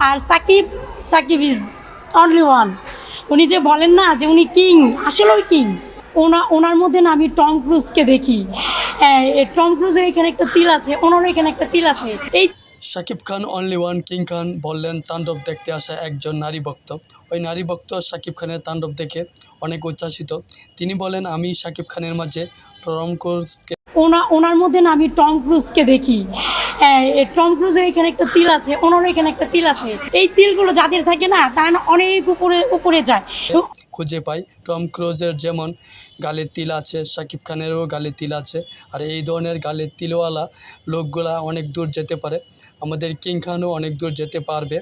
R Sakib Sakib is only one উনি যে বলেন না যে উনি কিং আসলেও কিং ওনা, ওনার মধ্যে না আমি টম ক্রুজকে দেখি। টম ক্রুজের এখানে একটা তিল আছে ওনারও এখানে একটা তিল আছে। এই Shakib Khan only one king Khan বললেন, তাণ্ডব দেখতে আসা একজন নারী ভক্ত। ওই নারী ভক্ত শাকিব খানের তাণ্ডব দেখে অনেক উচ্ছ্বাসিত। তিনি বলেন, আমি শাকিব খানের মাঝে টম ক্রুজকে ওনা ওনার মধ্যে না আমি টম ক্রুজকে দেখি। হ্যাঁ, টম ক্রুজের এখানে একটা তিল আছে ওনারও এখানে একটা তিল আছে। এই তিলগুলো যাদের থাকে না তারা না অনেক উপরে উপরে যায়। খুঁজে পাই। টম ক্রুজের যেমন গালের তিল আছে, শাকিব খানেরও গালের তিল আছে, আর এই ধরনের গালের তিলওয়ালা লোকগুলা অনেক দূর যেতে পারে। আমাদের কিং খানও অনেক দূর যেতে পারবে।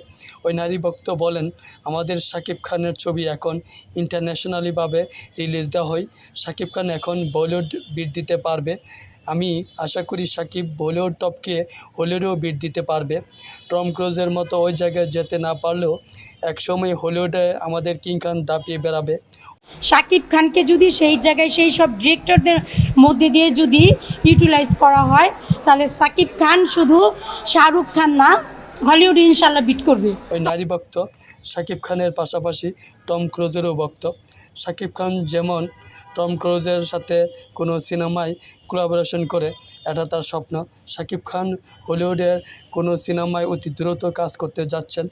ওই নারী ভক্ত বলেন, আমাদের শাকিব খানের ছবি এখন ইন্টারন্যাশনালিভাবে রিলিজ দেওয়া হয়। শাকিব খান এখন বলিউড বিট দিতে পারবে। আমি আশা করি সাকিব বলিউড টপকে হলিউডেও বিট দিতে পারবে। টম ক্রুজের মতো ওই জায়গায় যেতে না পারলেও একসময় হলিউডে আমাদের কিং খান দাপিয়ে বেড়াবে। শাকিব খানকে যদি সেই জায়গায় সেই সব ডিরেক্টরদের মধ্যে দিয়ে যদি ইউটিলাইজ করা হয় তাহলে সাকিব খান শুধু শাহরুখ খান না হলিউড ইনশাল্লাহ বিট করবে। ওই নারী ভক্ত শাকিব খানের পাশাপাশি টম ক্রুজেরও ভক্ত। শাকিব খান যেমন টম ক্রুজের সাথে কোনো সিনেমায় কোলাবোরেশন করে। এটা তার স্বপ্ন। শাকিব খান হলিউডের কোনো সিনেমায় অতি দ্রুত কাজ করতে যাচ্ছেন।